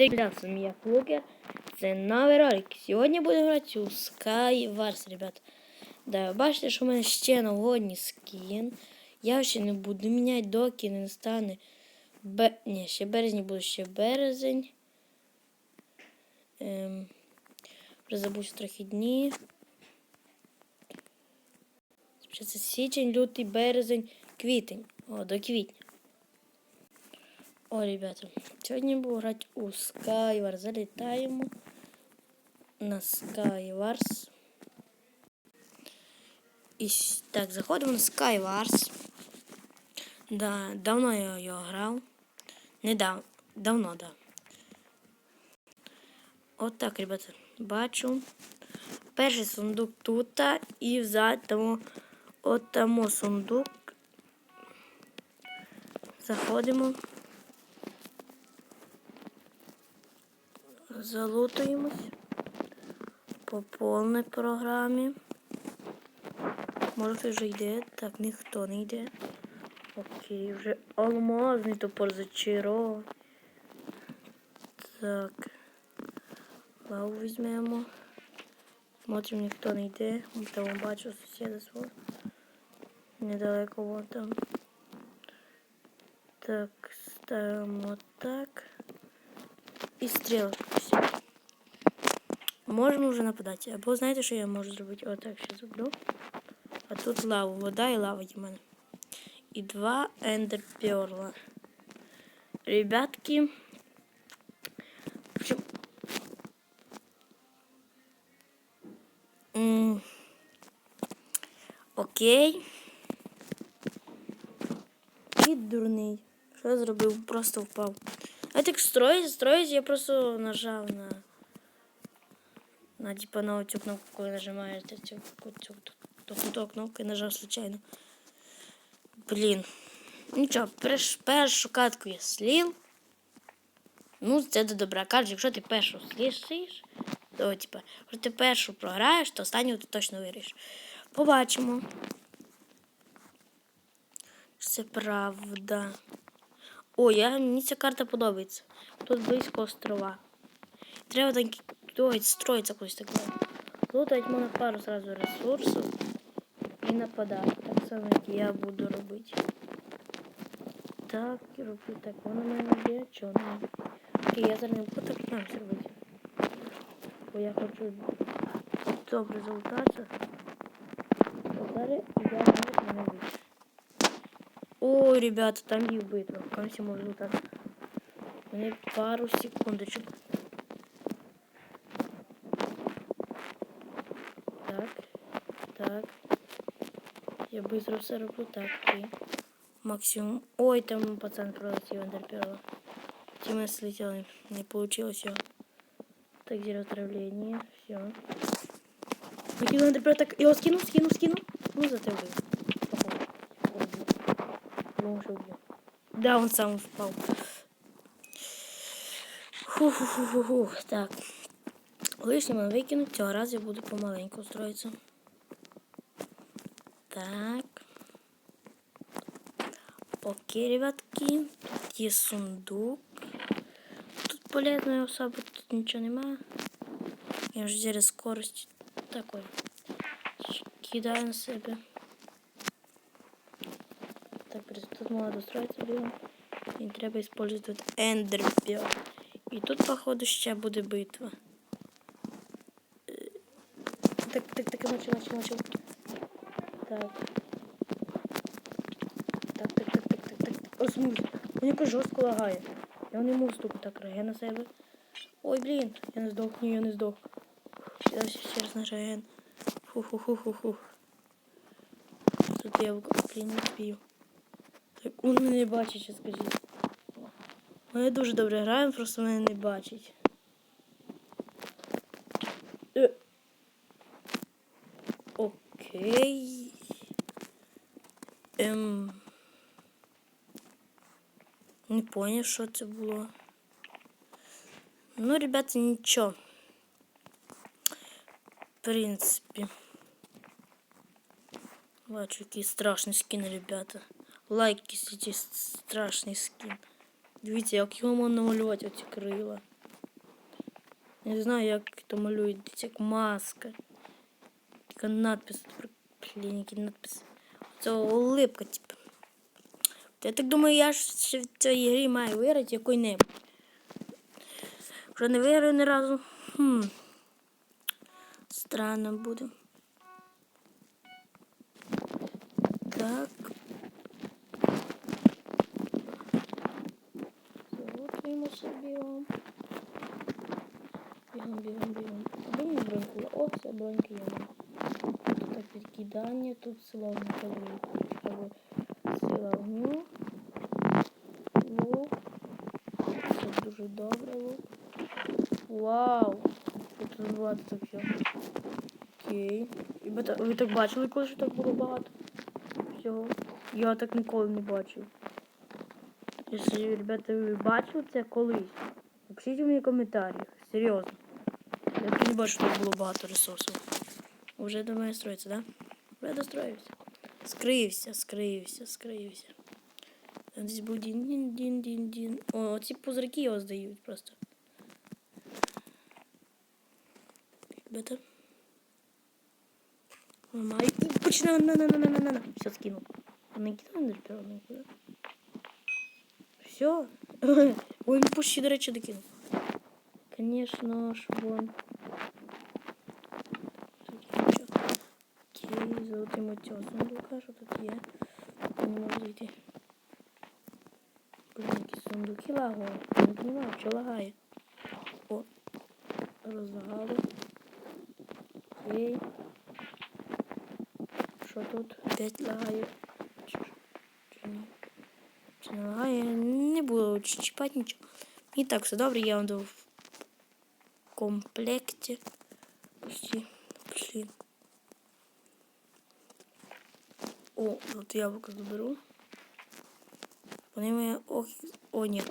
Вами я Флукер. Це новий ролик. Сьогодні будемо грати у Skywars, ребят. Да, бачите, що в мене ще новогодній скін. Я ще не буду міняти, доки не стане. Бе... Ні, ще березні буде ще березень. Ем... Забув трохи дні. Це січень, лютий, березень, квітень. О, до квітня. О, ребята, сьогодні буду грати у Skywars. Залітаємо на Skywars. І так, заходимо на Skywars. Да, давно я його грав. Недавно, давно, да. От так, ребята, бачу. Перший сундук тут і взад тому от тому сундук. Заходимо. Залутуємось по повній програмі. Може хтось вже йде? Так, ніхто не йде. Окей, вже алмазний топор зачарований. Так. Лаву візьмемо. Смотрим, ніхто не йде. Там бачу сусіда свого. Недалеко вон там. Так, ставимо так. І стрілочку всі. Можемо вже нападати. Або знаєте, що я можу зробити? Отак ще зроблю. А тут лаву, вода і лава є в мене. І два ендерперла. Ребятки. В общем, м, Окей. Кіт дурний. Що я зробив? Просто впав. А так строїть, строїть, я просто нажав на. На типа на цю кнопку, коли нажимаєте цю, цю, ту, кнопку нажав случайно. Блін. Нічого, перш, першу катку я слів. Ну, це до добра. Кажуть, якщо ти першу слішиш, то типа, якщо ти першу програєш, то останню ти точно виграєш. Побачимо. Чи Це правда. О, я, мені ця карта подобається. Тут близько острова. Треба так ой, строїться якось таке. Лутать можна пару сразу ресурсів і нападати. Так само, як я буду робити. Так, і роблю так. Воно в мене є, чорно. Окей, я зараз не буду так нам зробити. Бо я хочу добре залутатися. От Зараз я навіть не вийду. Ой, ребята, там є битва. Там всі можуть лутати. Мені пару секундочок. Я быстро все роблю. Так, окей. Максимум. Ой, там пацан пролетел андерперла. Тима слетел, не получилось все. Так, зеро отравление. Все. Хотел андерперла, так, его скинул, скинул, скинул. Ну. Походу. Его уже убил. Да, он сам впал. Фу-фу-фу-фу-фу. Так. Лишнього викинуть, цього разу я буду помаленьку строїтися. Так. Окей, ребятки. Тут є сундук. Тут полезної особи, тут нічого немає. Я ж зараз скорость такой. Кидаю на себе. Так, тут можна достроїтися біло. І треба использовать ендерпіл. І тут, походу, ще буде битва. Так, так, так, мочу, мочу, мочу. Так. Так, так, так, так, так, так, так. Осмусь. Він якось жорстко лагає. Я не можу стуку так реген на себе. Ой, блін, я не здох, ні, я не здох. Я ще раз нажаю реген. Фу-ху-ху-ху-ху. Тут я, блін, не впів. Так, він мене не бачить, що скажіть. Вони дуже добре грають, просто мене не бачить. Е. Окей. Ем. Не поняв, що це було. Ну, ребята, нічого. В принципі. Бачу, який страшний скін, ребята. Лайк, який страшний скін. Дивіться, як його можна намалювати оці крила. Не знаю, як то малюють. Дивіться, як маска. Така надпис. Блін, який надпис. Це улипка, типу. Я так думаю, я ж в цій грі маю виграти якої-небудь. Вже не виграю ні разу. Хм. Странно буде. Так. Залутуємо собі. Бігом, бігом, бігом. Аби мені броньку. О, це броньки є. Підкидання, тут сила вогню. Або сила. Лук. Це дуже добре лук. Вау! Тут все. Окей. І ви, та- ви так бачили, коли що так було багато? Всього. Я так ніколи не бачив. Якщо, ребята, ви бачили це колись, напишіть мені в. Серйозно. Я не бачу, що було багато ресурсів. Уже мене строїться, да? Вже достроївся. Скрився, скрився, скрився. Там десь був дін дін дін дін дін О, оці пузырьки його здають просто. Ребята. Мама, і починаю на на на на на на на. Все скинул. Не кидав ендерпера нікуди. Все. Ой, він почти, до речі, докинув. Конечно ж, вон. Золотим утесом сундука, що тут є. Не можу зайти. Блін, які сундуки лагали. Не розумію, що лагає. О, розлагали. Окей. Що тут? Опять лагає. Чи, чи ні? Чи не лагає? Не буду чіпати нічого. І так, все добре, я вам в комплекті. Почти. Пішли. О, от яблуко заберу. Вони мене... Ох, о, ні.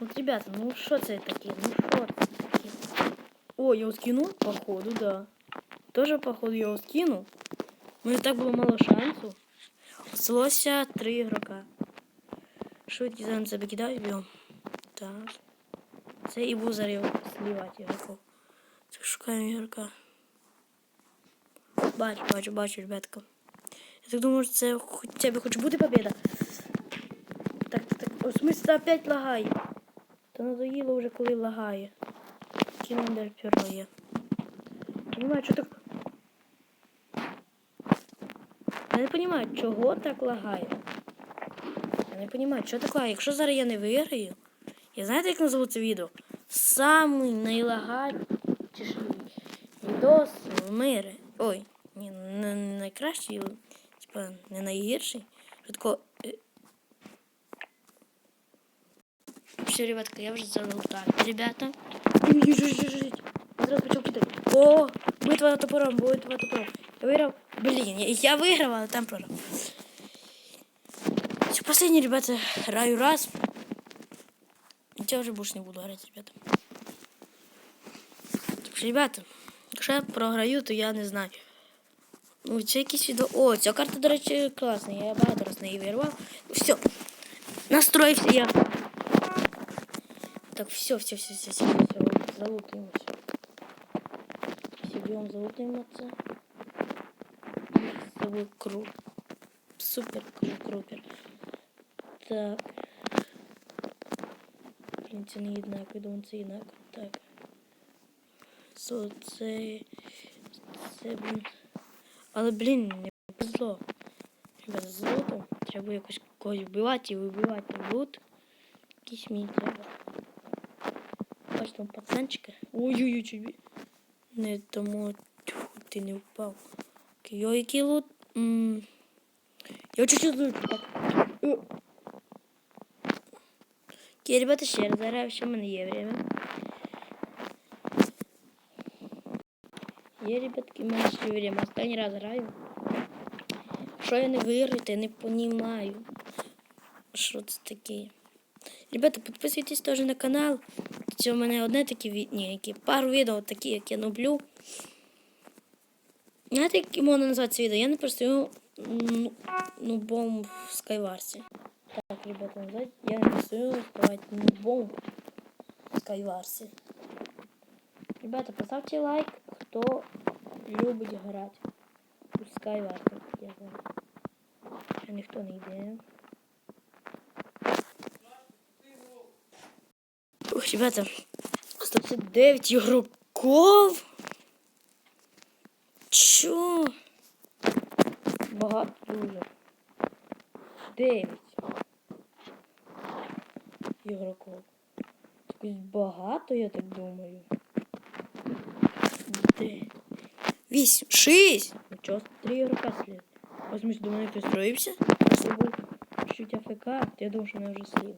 Вот, ребята, ну що це таке? Ну що це таке? О, я його скинув? Походу, да. Тоже, походу, я його скинув. У мене так було мало шансу. Осталося три ігрока. Швидкі зараз це викидаю б'ємо. Так. Це і був зараз слівати ігроків. Це шукаємо ігрока. Бачу, бачу, бачу, ребятка. Я так думаю, що це хоча б хоч буде победа. Так, так, в смысле, опять лагає. Та надоїло вже, коли лагає. Кіндер перо є. Понимаю, що так. Я не понимаю, чого так лагає. Я не понимаю, чого так лагає. Якщо зараз я не виграю, я знаєте, як назву це відео? Самий найлагатіший відос в мирі. Ой, ні, не найкращий, не найгірший. Що тако, е, Все, ребятка, я вже залутаю. Ребята. Ой, жить, жить, жить. Зараз почав кидати. О, битва топором, битва топором. Я виграв. Блін, я, я виграв, але там програв. Все, последний, ребята, граю раз. І я вже більше не буду грати, ребята. Так що, ребята, якщо я програю, то я не знаю. Ну, це якісь відео. О, ця карта, до речі, класна. Я багато раз на неї вирвав. Все. Настроївся я. Так, все, все, все, все, все, все, залутаємо все. Все, бігом залутаємо це. Це був круг. Супер круг, крупер. Так. Блін, це не однаково, думаю, це однаково. Так. Со, це... Це, блін. Але, блін, не повезло. Ребята, з лутом. Треба якось когось вбивати і вибивати лут. Якийсь мені треба. Ось там пацанчика. Ой-ой-ой, чуть бі- Не тому Тьфу, ти не впав. Ой, який лут. М. Я чуть-чуть. Е. Окей, ребята, ще раз зараз ще в мене є время. Є, ребятки, в мене ще время. Останній раз граю. Що я не виграю, я не понімаю. Що це таке? Ребята, підписуйтесь теж на канал. Це у мене одне таке. Ні, пару відео такі, як я люблю. Знаєте, як можна назвати це відео? Я не простою ну, нубом в Скайварсі. Так, ребята, назвати. Я не простою нубом в Скайварсі. Ребята, поставьте лайк, кто любить грати. У Skyward, я знаю. А ніхто не йде. Ух, ребята, 159 ігроков. Чо? Багато дуже. 9 ігроков. Якось багато, я так думаю. Де? Вісім. Шість. Ну чого три ігрока слід? Ось ми до мене. Якщо чуть АФК, я думав, що мене вже слід.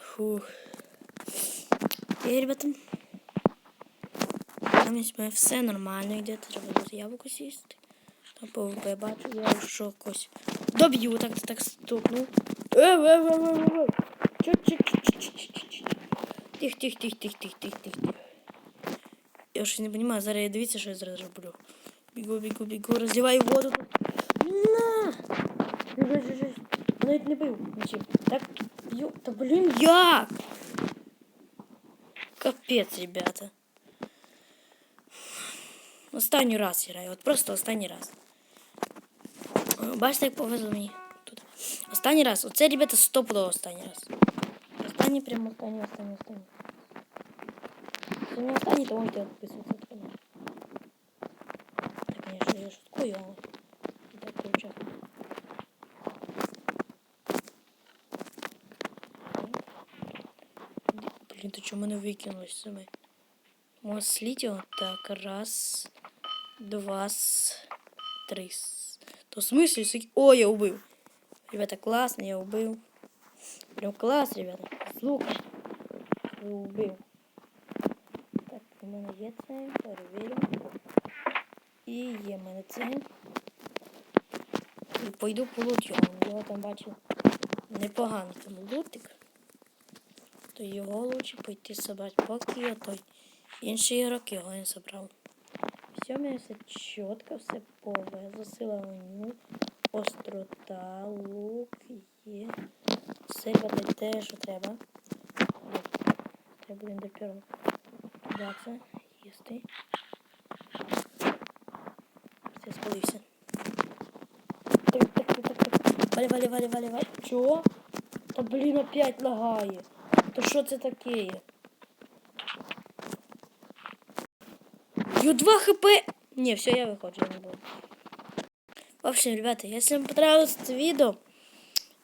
Фух. І, ребята. Там із мене все нормально йде, треба буде яблуко сісти. Там ПВП бачу, я що якось. Доб'ю, так, так стукнув. Е, е, е, чо, чо. Тих, тих, тих, тих, тих, тих, тих, тих. Я щось не розумію, зараз я дивіться, що я зараз роблю. Бігу, бігу, бігу, розливаю воду тут. На! Біжи, біжи. Навіть не бив нічим. Так, б'ю. Та блін, як? Капець, ребята. Останній раз граю, от просто останній раз. О, Бачите, як повезло мені тут. Останній раз. Оце, ребята, стопудово останній раз. Останній, прямо останній, останній, останній. Якщо не останній, то можете підписуватися на канал. Так, конечно, я шуткую, але і так получаю. Блін, то чому мене викинулось саме? Може слить його? Так, раз, два, с- три. с- То в смысле? сик- О, я убив. Ребята, классно, я убив. Прям класс, ребята. Слухай. Я убив. Мене є це, перевірю. І є мене це. І пойду по лут його. Його там бачив непоганий там лутик. То його лучше пойти собрати, поки я той інший ігрок його не забрав. Все, мене все чітко, все повезло. Сила меню, острота, лук є. Все ребята, те, що треба. Треба будемо до першого кидатися, їсти. Все, спалився. Так, так, так, так, так. Вали, вали, вали, вали, вали. Чого? Та блін, опять лагає. То що це таке? Ю 2 хп. Не, все, я выхожу, я не буду. В общем, ребята, если вам понравилось это видео,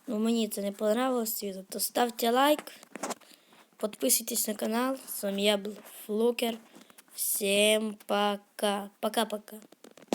ну мне это не понравилось это видео, то ставьте лайк, подписывайтесь на канал. С вами я был Флокер. Всем пока. Пока-пока.